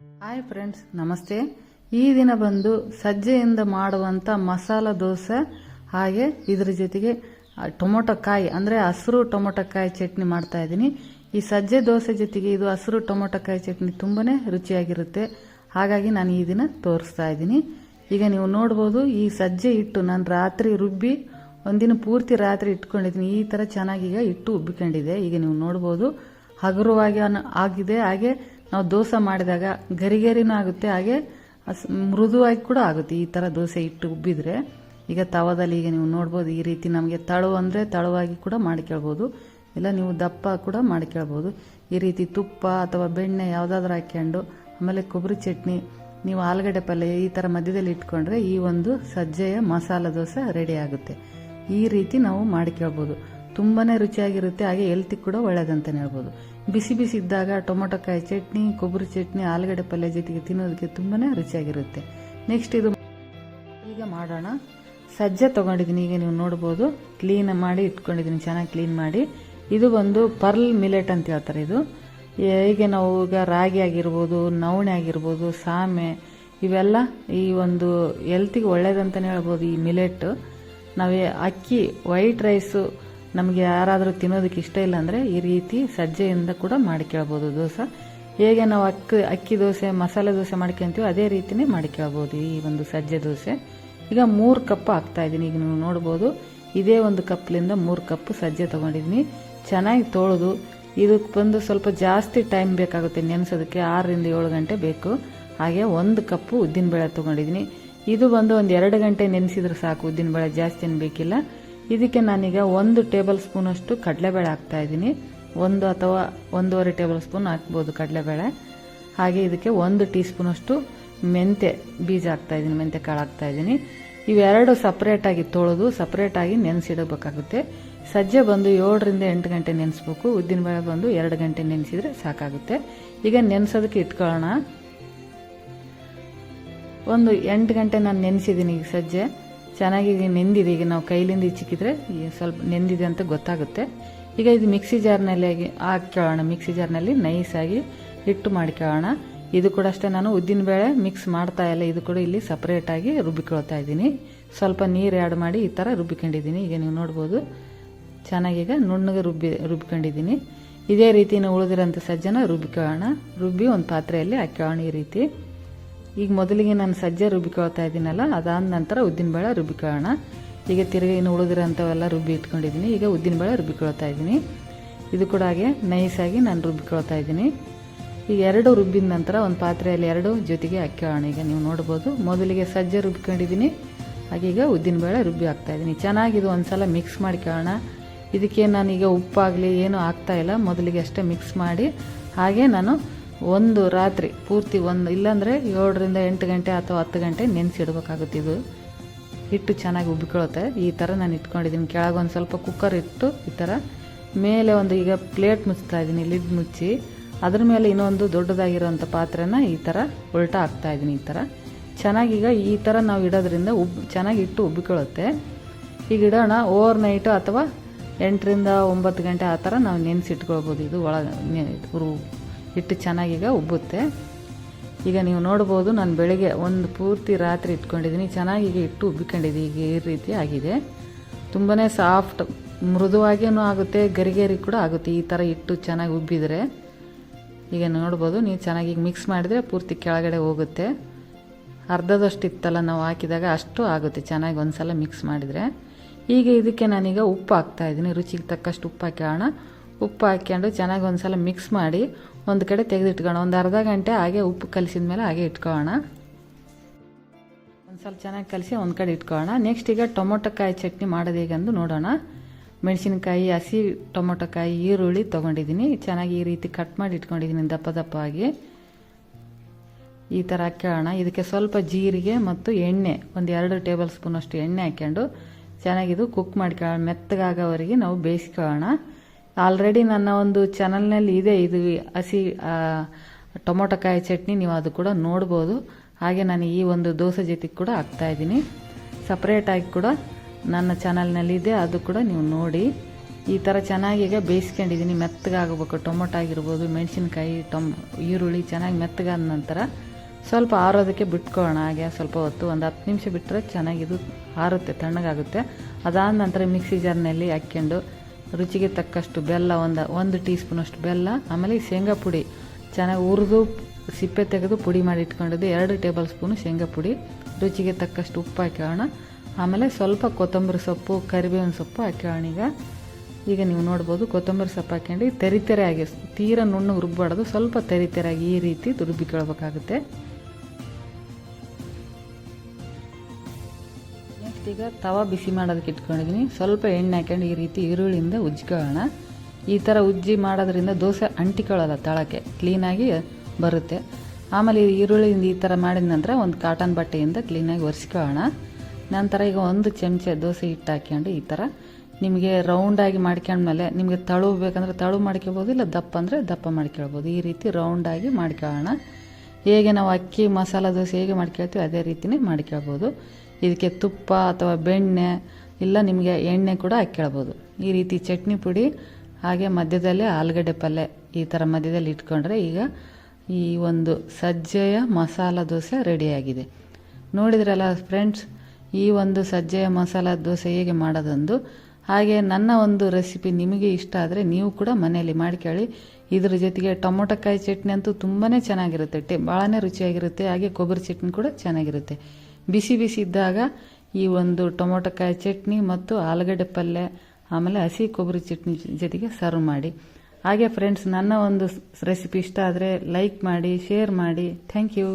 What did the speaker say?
Hi friends ನಮಸ್ತೆ. ಈ ದಿನ ಬಂದು ಸಜ್ಜೆಯಿಂದ ಮಾಡುವಂಥ ಮಸಾಲ ದೋಸೆ, ಹಾಗೆ ಇದ್ರ ಜೊತೆಗೆ ಟೊಮೊಟೊ ಕಾಯಿ ಅಂದರೆ ಹಸಿರು ಟೊಮೊಟೊ ಕಾಯಿ ಚಟ್ನಿ ಮಾಡ್ತಾ ಇದ್ದೀನಿ. ಈ ಸಜ್ಜೆ ದೋಸೆ ಜೊತೆಗೆ ಇದು ಹಸಿರು ಟೊಮೊಟೊ ಕಾಯಿ ಚಟ್ನಿ ತುಂಬಾ ರುಚಿಯಾಗಿರುತ್ತೆ. ಹಾಗಾಗಿ ನಾನು ಈ ದಿನ ತೋರಿಸ್ತಾ ಇದ್ದೀನಿ. ಈಗ ನೀವು ನೋಡ್ಬೋದು, ಈ ಸಜ್ಜೆ ಹಿಟ್ಟು ನಾನು ರಾತ್ರಿ ರುಬ್ಬಿ, ಒಂದಿನ ಪೂರ್ತಿ ರಾತ್ರಿ ಇಟ್ಕೊಂಡಿದ್ದೀನಿ. ಈ ಥರ ಚೆನ್ನಾಗಿ ಈಗ ಹಿಟ್ಟು ಉಬ್ಬಿಕೊಂಡಿದೆ. ಈಗ ನೀವು ನೋಡ್ಬೋದು, ಹಗುರವಾಗಿ ಆಗಿದೆ. ಹಾಗೆ ನಾವು ದೋಸೆ ಮಾಡಿದಾಗ ಗರಿಗರಿನೂ ಆಗುತ್ತೆ, ಹಾಗೆ ಮೃದುವಾಗಿ ಕೂಡ ಆಗುತ್ತೆ. ಈ ಥರ ದೋಸೆ ಇಟ್ಟು ಉಬ್ಬಿದ್ರೆ ಈಗ ತವದಲ್ಲಿ ಈಗ ನೀವು ನೋಡ್ಬೋದು ಈ ರೀತಿ ನಮಗೆ ತಳು ಅಂದರೆ ತಳುವಾಗಿ ಕೂಡ ಮಾಡ್ಕೊಳ್ಬೋದು ಇಲ್ಲ ನೀವು ದಪ್ಪ ಕೂಡ ಮಾಡ್ಕೊಳ್ಬೋದು ಈ ರೀತಿ ತುಪ್ಪ ಅಥವಾ ಬೆಣ್ಣೆ ಯಾವುದಾದ್ರೂ ಹಾಕ್ಕೊಂಡು ಆಮೇಲೆ ಕೊಬ್ಬರಿ ಚಟ್ನಿ, ನೀವು ಆಲೂಗಡ್ಡೆ ಪಲ್ಯ ಈ ಥರ ಮಧ್ಯದಲ್ಲಿ ಇಟ್ಕೊಂಡ್ರೆ ಈ ಒಂದು ಸಜ್ಜೆಯ ಮಸಾಲೆ ದೋಸೆ ರೆಡಿ ಆಗುತ್ತೆ. ಈ ರೀತಿ ನಾವು ಮಾಡ್ಕೊಳ್ಬೋದು ತುಂಬಾನೇ ರುಚಿಯಾಗಿರುತ್ತೆ. ಹಾಗೆ ಹೆಲ್ತಿ ಕೂಡ ಒಳ್ಳೇದಂತ ಹೇಳ್ಬೋದು. ಬಿಸಿ ಬಿಸಿ ಇದ್ದಾಗ ಟೊಮೊಟೊ ಕಾಯಿ ಚಟ್ನಿ, ಕೊಬ್ಬರಿ ಚಟ್ನಿ, ಆಲೂಗಡ್ಡೆ ಪಲ್ಯ ಜೊತೆಗೆ ತಿನ್ನೋದಕ್ಕೆ ತುಂಬಾನೇ ರುಚಿಯಾಗಿರುತ್ತೆ. ನೆಕ್ಸ್ಟ್ ಇದು ಈಗ ಮಾಡೋಣ. ಸಜ್ಜೆ ತೊಗೊಂಡಿದ್ದೀನಿ. ಈಗ ನೀವು ನೋಡ್ಬೋದು ಕ್ಲೀನ್ ಮಾಡಿ ಇಟ್ಕೊಂಡಿದ್ದೀನಿ. ಚೆನ್ನಾಗಿ ಕ್ಲೀನ್ ಮಾಡಿ. ಇದು ಒಂದು ಪರ್ಲ್ ಮಿಲೆಟ್ ಅಂತ ಹೇಳ್ತಾರೆ ಇದು. ಹೇಗೆ ನಾವು ಈಗ ರಾಗಿ ಆಗಿರ್ಬೋದು, ನವಣೆ ಆಗಿರ್ಬೋದು, ಸಾಮೆ, ಇವೆಲ್ಲ ಈ ಒಂದು ಹೆಲ್ತಿಗೆ ಒಳ್ಳೇದಂತಲೇ ಹೇಳ್ಬೋದು ಈ ಮಿಲೆಟ್ ನಾವೇ ಅಕ್ಕಿ ವೈಟ್ ರೈಸು ನಮಗೆ ಯಾರಾದರೂ ತಿನ್ನೋದಕ್ಕೆ ಇಷ್ಟ ಇಲ್ಲ ಅಂದರೆ ಈ ರೀತಿ ಸಜ್ಜೆಯಿಂದ ಕೂಡ ಮಾಡ್ಕೊಳ್ಬೋದು ದೋಸೆ. ಹೇಗೆ ನಾವು ಅಕ್ಕಿ ಅಕ್ಕಿ ದೋಸೆ, ಮಸಾಲೆ ದೋಸೆ ಮಾಡ್ಕೊಂತೀವಿ ಅದೇ ರೀತಿನೇ ಮಾಡ್ಕೊಳ್ಬೋದು ಈ ಒಂದು ಸಜ್ಜೆ ದೋಸೆ. ಈಗ ಮೂರು ಕಪ್ ಹಾಕ್ತಾ ಇದ್ದೀನಿ. ಈಗ ನೀವು ನೋಡ್ಬೋದು, ಇದೇ ಒಂದು ಕಪ್ಲಿಂದ ಮೂರು ಕಪ್ ಸಜ್ಜೆ ತೊಗೊಂಡಿದ್ದೀನಿ. ಚೆನ್ನಾಗಿ ತೊಳೆದು, ಇದಕ್ಕೆ ಬಂದು ಸ್ವಲ್ಪ ಜಾಸ್ತಿ ಟೈಮ್ ಬೇಕಾಗುತ್ತೆ ನೆನೆಸೋದಕ್ಕೆ, ಆರರಿಂದ ಏಳು ಗಂಟೆ ಬೇಕು. ಹಾಗೆ ಒಂದು ಕಪ್ಪು ಉದ್ದಿನಬೇಳೆ ತೊಗೊಂಡಿದ್ದೀನಿ. ಇದು ಬಂದು ಒಂದು ಎರಡು ಗಂಟೆ ನೆನೆಸಿದ್ರೆ ಸಾಕು, ಉದ್ದಿನಬೇಳೆ ಜಾಸ್ತಿ ಏನು ಬೇಕಿಲ್ಲ. ಇದಕ್ಕೆ ನಾನೀಗ ಒಂದು ಟೇಬಲ್ ಸ್ಪೂನಷ್ಟು ಕಡಲೆಬೇಳೆ ಹಾಕ್ತಾ ಇದ್ದೀನಿ. ಒಂದು ಅಥವಾ ಒಂದೂವರೆ ಟೇಬಲ್ ಸ್ಪೂನ್ ಹಾಕ್ಬೋದು ಕಡಲೆಬೇಳೆ. ಹಾಗೆ ಇದಕ್ಕೆ ಒಂದು ಟೀ ಸ್ಪೂನಷ್ಟು ಮೆಂತೆ ಬೀಜ ಹಾಕ್ತಾ ಇದ್ದೀನಿ ಮೆಂತೆ ಕಾಳು ಹಾಕ್ತಾ ಇದ್ದೀನಿ. ಇವೆರಡು ಸಪ್ರೇಟಾಗಿ ತೊಳೆದು ಸಪ್ರೇಟಾಗಿ ನೆನೆಸಿಡಬೇಕಾಗುತ್ತೆ. ಸಜ್ಜೆ ಬಂದು ಏಳರಿಂದ ಎಂಟು ಗಂಟೆ ನೆನೆಸ್ಬೇಕು. ಉದ್ದಿನಬೇಳೆ ಬಂದು ಎರಡು ಗಂಟೆ ನೆನೆಸಿದ್ರೆ ಸಾಕಾಗುತ್ತೆ. ಈಗ ನೆನೆಸೋದಕ್ಕೆ ಇಟ್ಕೊಳ್ಳೋಣ. ಒಂದು ಎಂಟು ಗಂಟೆ ನಾನು ನೆನೆಸಿದ್ದೀನಿ ಈಗ ಸಜ್ಜೆ. ಚೆನ್ನಾಗಿ ಈಗ ನೆಂದಿದೆ. ಈಗ ನಾವು ಕೈಲಿಂದ ಇಚ್ಚಿಕ್ಕಿದ್ರೆ ಸ್ವಲ್ಪ ನೆಂದಿದೆ ಅಂತ ಗೊತ್ತಾಗುತ್ತೆ. ಈಗ ಇದು ಮಿಕ್ಸಿ ಜಾರ್ನಲ್ಲಿ ಹಾಕ್ಕೊಳ್ಳೋಣ. ಮಿಕ್ಸಿ ಜಾರ್ನಲ್ಲಿ ನೈಸಾಗಿ ಹಿಟ್ಟು ಮಾಡ್ಕೊಳ್ಳೋಣ. ಇದು ಕೂಡ ಅಷ್ಟೇ. ನಾನು ಉದ್ದಿನಬೇಳೆ ಮಿಕ್ಸ್ ಮಾಡ್ತಾ ಇಲ್ಲ. ಇದು ಕೂಡ ಇಲ್ಲಿ ಸಪ್ರೇಟಾಗಿ ರುಬ್ಬಿಕೊಳ್ತಾ ಇದ್ದೀನಿ. ಸ್ವಲ್ಪ ನೀರು ಆ್ಯಡ್ ಮಾಡಿ ಈ ಥರ ರುಬ್ಬಿಕೊಂಡಿದ್ದೀನಿ. ಈಗ ನೀವು ನೋಡ್ಬೋದು. ಚೆನ್ನಾಗೀಗ ನುಣ್ಣಗೆ ರುಬ್ಬಿ, ರುಬ್ಬಿಕೊಂಡಿದ್ದೀನಿ. ಇದೇ ರೀತಿ ಉಳಿದಿರೋಂಥ ಸಜ್ಜನ ರುಬ್ಬಿಕೊಳ್ಳೋಣ. ರುಬ್ಬಿ ಒಂದು ಪಾತ್ರೆಯಲ್ಲಿ ಹಾಕ್ಕೊಳ್ಳೋಣ ಈ ರೀತಿ. ಈಗ ಮೊದಲಿಗೆ ನಾನು ಸಜ್ಜೆ ರುಬ್ಬಿಕೊಳ್ತಾ ಇದ್ದೀನಲ್ಲ, ಅದಾದ ನಂತರ ಉದ್ದಿನಬೇಳೆ ರುಬ್ಬಿಕೊಳ್ಳೋಣ. ಈಗ ತಿರುಗಿ ಇನ್ನು ಉಳಿದಿರೋಂಥವೆಲ್ಲ ರುಬ್ಬಿ ಇಟ್ಕೊಂಡಿದ್ದೀನಿ. ಈಗ ಉದ್ದಿನಬೇಳೆ ರುಬ್ಬಿಕೊಳ್ತಾ ಇದ್ದೀನಿ. ಇದು ಕೂಡ ಹಾಗೆ ನೈಸಾಗಿ ನಾನು ರುಬ್ಬಿಕೊಳ್ತಾ ಇದ್ದೀನಿ. ಈಗ ಎರಡು ರುಬ್ಬಿದ ನಂತರ ಒಂದು ಪಾತ್ರೆಯಲ್ಲಿ ಎರಡು ಜೊತೆಗೆ ಹಾಕ್ಕೊಳ್ಳೋಣ ಈಗ ನೀವು ನೋಡ್ಬೋದು, ಮೊದಲಿಗೆ ಸಜ್ಜೆ ರುಬ್ಕೊಂಡಿದ್ದೀನಿ ಹಾಗೀಗ ಉದ್ದಿನಬೇಳೆ ರುಬ್ಬಿ ಹಾಕ್ತಾ ಇದ್ದೀನಿ. ಒಂದು ಸಲ ಮಿಕ್ಸ್ ಮಾಡ್ಕೊಳ್ಳೋಣ ಇದಕ್ಕೆ ನಾನೀಗ ಉಪ್ಪಾಗಲಿ, ಏನೂ ಹಾಕ್ತಾ ಇಲ್ಲ. ಮೊದಲಿಗೆ ಅಷ್ಟೇ ಮಿಕ್ಸ್ ಮಾಡಿ, ಹಾಗೆ ನಾನು ಒಂದು ರಾತ್ರಿ ಪೂರ್ತಿ ಒಂದು, ಇಲ್ಲಾಂದರೆ ಏಳರಿಂದ ಎಂಟು ಗಂಟೆ ಅಥವಾ ಹತ್ತು ಗಂಟೆ ನೆನೆಸಿಡ್ಬೇಕಾಗುತ್ತೆ ಇದು. ಹಿಟ್ಟು ಚೆನ್ನಾಗಿ ಉಬ್ಬಿಕೊಳ್ಳುತ್ತೆ. ಈ ಥರ ನಾನು ಇಟ್ಕೊಂಡಿದ್ದೀನಿ. ಕೆಳಗೆ ಒಂದು ಸ್ವಲ್ಪ ಕುಕ್ಕರ್ ಇಟ್ಟು ಈ ಥರ ಮೇಲೆ ಒಂದು ಈಗ ಪ್ಲೇಟ್ ಮುಚ್ತಾ ಇದ್ದೀನಿ ಲಿಡ್ ಮುಚ್ಚಿ. ಅದ್ರ ಮೇಲೆ ಇನ್ನೊಂದು ದೊಡ್ಡದಾಗಿರೋಂಥ ಪಾತ್ರೆನ ಈ ಥರ ಉಲ್ಟಾ ಹಾಕ್ತಾ ಇದ್ದೀನಿ ಈ ಥರ ಚೆನ್ನಾಗೀಗ ಈ ಥರ ನಾವು ಇಡೋದ್ರಿಂದ ಉಬ್, ಚೆನ್ನಾಗಿ ಇಟ್ಟು ಉಬ್ಬಿಕೊಳ್ಳುತ್ತೆ. ಈಗ ಇಡೋಣ ಓವರ್ ನೈಟು ಅಥವಾ ಎಂಟರಿಂದ ಒಂಬತ್ತು ಗಂಟೆ ಆ ಥರ ನಾವು ನೆನೆಸಿಟ್ಕೊಳ್ಬೋದು ಇದು ಒಳಗೆ ಹಿಟ್ಟು ಚೆನ್ನಾಗೀಗ ಉಬ್ಬುತ್ತೆ. ಈಗ ನೀವು ನೋಡ್ಬೋದು ನಾನು ಬೆಳಗ್ಗೆ ಒಂದು ಪೂರ್ತಿ ರಾತ್ರಿ ಇಟ್ಕೊಂಡಿದ್ದೀನಿ ಚೆನ್ನಾಗಿ ಈಗ ಇಟ್ಟು ಉಬ್ಬಿಕೊಂಡಿದ್ದೀನಿ ಈಗ ಈ ರೀತಿ ಆಗಿದೆ. ತುಂಬಾ ಸಾಫ್ಟ್ ಮೃದುವಾಗಿಯೂ ಆಗುತ್ತೆ, ಗರಿಗೇರಿ ಕೂಡ ಆಗುತ್ತೆ. ಈ ಥರ ಹಿಟ್ಟು ಚೆನ್ನಾಗಿ ಉಬ್ಬಿದರೆ. ಈಗ ನೋಡ್ಬೋದು ನೀವು ಚೆನ್ನಾಗಿ ಮಿಕ್ಸ್ ಮಾಡಿದರೆ ಪೂರ್ತಿ ಕೆಳಗಡೆ ಹೋಗುತ್ತೆ. ಅರ್ಧದಷ್ಟು ಇತ್ತಲ್ಲ ನಾವು ಹಾಕಿದಾಗ ಅಷ್ಟು ಆಗುತ್ತೆ. ಚೆನ್ನಾಗಿ ಒಂದ್ಸಲ ಮಿಕ್ಸ್ ಮಾಡಿದರೆ. ಈಗ ಇದಕ್ಕೆ ನಾನೀಗ ಉಪ್ಪು ಹಾಕ್ತಾ ಇದ್ದೀನಿ ರುಚಿಗೆ ತಕ್ಕಷ್ಟು ಉಪ್ಪು ಹಾಕೋಣ ಉಪ್ಪು ಹಾಕ್ಕೊಂಡು ಚೆನ್ನಾಗಿ ಒಂದ್ಸಲ ಮಿಕ್ಸ್ ಮಾಡಿ ಒಂದು ಕಡೆ ತೆಗೆದಿಟ್ಕೋಣ ಒಂದು ಅರ್ಧ ಗಂಟೆ ಹಾಗೆ ಉಪ್ಪು ಕಲಿಸಿದ ಮೇಲೆ ಹಾಗೆ ಇಟ್ಕೊಳ್ಳೋಣ. ಒಂದು ಸ್ವಲ್ಪ ಚೆನ್ನಾಗಿ ಕಲಿಸಿ ಒಂದು ಕಡೆ ಇಟ್ಕೊಳ್ಳೋಣ. ನೆಕ್ಸ್ಟ್ ಈಗ ಟೊಮೊಟೊಕಾಯಿ ಚಟ್ನಿ ಮಾಡೋದು ಹೇಗೆಂದು ನೋಡೋಣ. ಮೆಣಸಿನಕಾಯಿ, ಹಸಿ ಟೊಮೊಟೊಕಾಯಿ, ಈರುಳ್ಳಿ ತೊಗೊಂಡಿದ್ದೀನಿ. ಚೆನ್ನಾಗಿ ಈ ರೀತಿ ಕಟ್ ಮಾಡಿ ಇಟ್ಕೊಂಡಿದ್ದೀನಿ ದಪ್ಪ ದಪ್ಪ ಆಗಿ. ಈ ಥರ ಹಾಕ್ಕೊಳ್ಳೋಣ. ಇದಕ್ಕೆ ಸ್ವಲ್ಪ ಜೀರಿಗೆ ಮತ್ತು ಎಣ್ಣೆ, ಒಂದು ಎರಡು ಟೇಬಲ್ ಸ್ಪೂನಷ್ಟು ಎಣ್ಣೆ ಹಾಕ್ಕೊಂಡು ಚೆನ್ನಾಗಿದು ಕುಕ್ ಮಾಡ್ಕೊಳ್ಳೋಣ. ಮೆತ್ತಗಾಗೋವರೆಗೆ ನಾವು ಬೇಯಿಸ್ಕೊಳ್ಳೋಣ. ಆಲ್ರೆಡಿ ನನ್ನ ಒಂದು ಚಾನಲ್ನಲ್ಲಿ ಇದೆ ಇದು ಹಸಿ ಟೊಮೊಟೊಕಾಯಿ ಟೊಮೊಟೊ ಕಾಯಿ ಚಟ್ನಿ, ನೀವು ಅದು ಕೂಡ ನೋಡ್ಬೋದು. ಹಾಗೆ ನಾನು ಈ ಒಂದು ದೋಸೆ ಜೊತೆಗೆ ಕೂಡ ಹಾಕ್ತಾ ಇದ್ದೀನಿ. ಸಪ್ರೇಟಾಗಿ ಕೂಡ ನನ್ನ ಚಾನಲ್ನಲ್ಲಿ ಇದೆ, ಅದು ಕೂಡ ನೀವು ನೋಡಿ. ಈ ಥರ ಚೆನ್ನಾಗಿ ಈಗ ಬೇಯಿಸ್ಕೊಂಡಿದ್ದೀನಿ. ಮೆತ್ತಗಾಗಬೇಕು ಟೊಮೊಟೊ ಆಗಿರ್ಬೋದು, ಮೆಣಸಿನ್ಕಾಯಿ, ಟೊಮ್, ಈರುಳ್ಳಿ ಚೆನ್ನಾಗಿ ಮೆತ್ತಗಾದ ನಂತರ ಸ್ವಲ್ಪ ಆರೋದಕ್ಕೆ ಬಿಟ್ಕೊಳ್ಳೋಣ. ಹಾಗೆ ಸ್ವಲ್ಪ ಹೊತ್ತು, ಒಂದು ಹತ್ತು ನಿಮಿಷ ಬಿಟ್ಟರೆ ಚೆನ್ನಾಗಿದು ಆರುತ್ತೆ, ತಣ್ಣಗಾಗುತ್ತೆ. ಅದಾದ ನಂತರ ಮಿಕ್ಸಿ ಜಾರ್ನಲ್ಲಿ ಹಾಕ್ಕೊಂಡು ರುಚಿಗೆ ತಕ್ಕಷ್ಟು ಬೆಲ್ಲ, ಒಂದು ಒಂದು ಟೀ ಸ್ಪೂನಷ್ಟು ಬೆಲ್ಲ, ಆಮೇಲೆ ಶೇಂಗಾ ಪುಡಿ. ಚೆನ್ನಾಗಿ ಹುರಿದು ಸಿಪ್ಪೆ ತೆಗೆದು ಪುಡಿ ಮಾಡಿ ಇಟ್ಕೊಂಡಿದ್ದು. ಎರಡು ಟೇಬಲ್ ಸ್ಪೂನು ಶೇಂಗಾ ಪುಡಿ. ರುಚಿಗೆ ತಕ್ಕಷ್ಟು ಉಪ್ಪು ಹಾಕೋಣ ಆಮೇಲೆ ಸ್ವಲ್ಪ ಕೊತ್ತಂಬರಿ ಸೊಪ್ಪು, ಕರಿಬೇವಿನ ಸೊಪ್ಪು ಹಾಕೋಣ ಈಗ. ಈಗ ನೀವು ನೋಡ್ಬೋದು ಕೊತ್ತಂಬರಿ ಸೊಪ್ಪು ಹಾಕ್ಕೊಂಡು ತೆರಿ ಆಗಿ, ತೀರ ನುಣ್ಣಗೆ ರುಬ್ಬಾಡೋದು ಸ್ವಲ್ಪ ತೆರಿ ಆಗಿ ಈ ರೀತಿ ರುಬ್ಬಿಕೊಳ್ಬೇಕಾಗುತ್ತೆ. ಈಗ ತವಾ ಬಿಸಿ ಮಾಡೋದಕ್ಕೆ ಇಟ್ಕೊಂಡಿದ್ದೀನಿ ಸ್ವಲ್ಪ ಎಣ್ಣೆ ಹಾಕ್ಕೊಂಡು ಈ ರೀತಿ ಈರುಳ್ಳಿಯಿಂದ ಉಜ್ಕೊಳ್ಳೋಣ. ಈ ಥರ ಉಜ್ಜಿ ಮಾಡೋದ್ರಿಂದ ದೋಸೆ ಅಂಟಿಕೊಳ್ಳಲ್ಲ ತಳಕ್ಕೆ ಕ್ಲೀನಾಗಿ ಬರುತ್ತೆ. ಆಮೇಲೆ ಈ ಈರುಳ್ಳಿಯಿಂದ ಈ ಥರ ಮಾಡಿದ ನಂತರ ಒಂದು ಕಾಟನ್ ಬಟ್ಟೆಯಿಂದ ಕ್ಲೀನಾಗಿ ಒರೆಸ್ಕೊಳ್ಳೋಣ. ನಂತರ ಈಗ ಒಂದು ಚಮಚ ದೋಸೆ ಹಿಟ್ಟು ಹಾಕ್ಕೊಂಡು ಈ ಥರ ನಿಮಗೆ ರೌಂಡಾಗಿ ಮಾಡ್ಕೊಂಡ್ಮೇಲೆ ನಿಮಗೆ ತಳು ಬೇಕಂದ್ರೆ ತಳು ಮಾಡ್ಕೊಬೋದು ಇಲ್ಲ ದಪ್ಪ ಅಂದರೆ ದಪ್ಪ ಮಾಡ್ಕೊಳ್ಬೋದು. ಈ ರೀತಿ ರೌಂಡಾಗಿ ಮಾಡ್ಕೊಳ್ಳೋಣ. ಹೇಗೆ ನಾವು ಅಕ್ಕಿ, ಮಸಾಲ ದೋಸೆ ಹೇಗೆ ಮಾಡ್ಕೊಳ್ತೀವಿ ಅದೇ ರೀತಿಯೇ ಮಾಡ್ಕೊಳ್ಬೋದು. ಇದಕ್ಕೆ ತುಪ್ಪ ಅಥವಾ ಬೆಣ್ಣೆ, ಇಲ್ಲ ನಿಮಗೆ ಎಣ್ಣೆ ಕೂಡ ಹಾಕ್ಕೊಳ್ಬೋದು ಈ ರೀತಿ ಚಟ್ನಿ ಪುಡಿ, ಹಾಗೆ ಮಧ್ಯದಲ್ಲಿ ಆಲೂಗಡ್ಡೆ ಪಲ್ಯ ಈ ಥರ ಮಧ್ಯದಲ್ಲಿ ಇಟ್ಕೊಂಡ್ರೆ ಈಗ ಈ ಒಂದು ಸಜ್ಜೆಯ ಮಸಾಲ ದೋಸೆ ರೆಡಿಯಾಗಿದೆ. ನೋಡಿದ್ರಲ್ಲ ಫ್ರೆಂಡ್ಸ್ ಈ ಒಂದು ಸಜ್ಜೆಯ ಮಸಾಲ ದೋಸೆ ಹೇಗೆ ಮಾಡೋದೊಂದು? ಹಾಗೆ ನನ್ನ ಒಂದು ರೆಸಿಪಿ ನಿಮಗೆ ಇಷ್ಟ ಆದರೆ ನೀವು ಕೂಡ ಮನೆಯಲ್ಲಿ ಮಾಡ್ಕೊಳ್ಳಿ ಇದ್ರ ಜೊತೆಗೆ ಟೊಮೊಟೊಕಾಯಿ ಚಟ್ನಿ ಅಂತೂ ತುಂಬಾ ಚೆನ್ನಾಗಿರುತ್ತೆ. ಟೆ ಭಾಳನೇ ರುಚಿಯಾಗಿರುತ್ತೆ. ಹಾಗೆ ಕೊಬ್ಬರಿ ಚಟ್ನಿ ಕೂಡ ಚೆನ್ನಾಗಿರುತ್ತೆ. ಬಿಸಿ ಬಿಸಿ ಇದ್ದಾಗ ಈ ಒಂದು ಟೊಮೊಟೊಕಾಯಿ ಚಟ್ನಿ ಮತ್ತು ಆಲೂಗಡ್ಡೆ ಪಲ್ಯ, ಆಮೇಲೆ ಹಸಿ ಕೊಬ್ಬರಿ ಚಟ್ನಿ ಜೊತೆಗೆ ಸರ್ವ್ ಮಾಡಿ. ಹಾಗೆ ಫ್ರೆಂಡ್ಸ್ ನನ್ನ ಒಂದು ರೆಸಿಪಿ ಇಷ್ಟ ಆದರೆ ಲೈಕ್ ಮಾಡಿ ಶೇರ್ ಮಾಡಿ. Thank you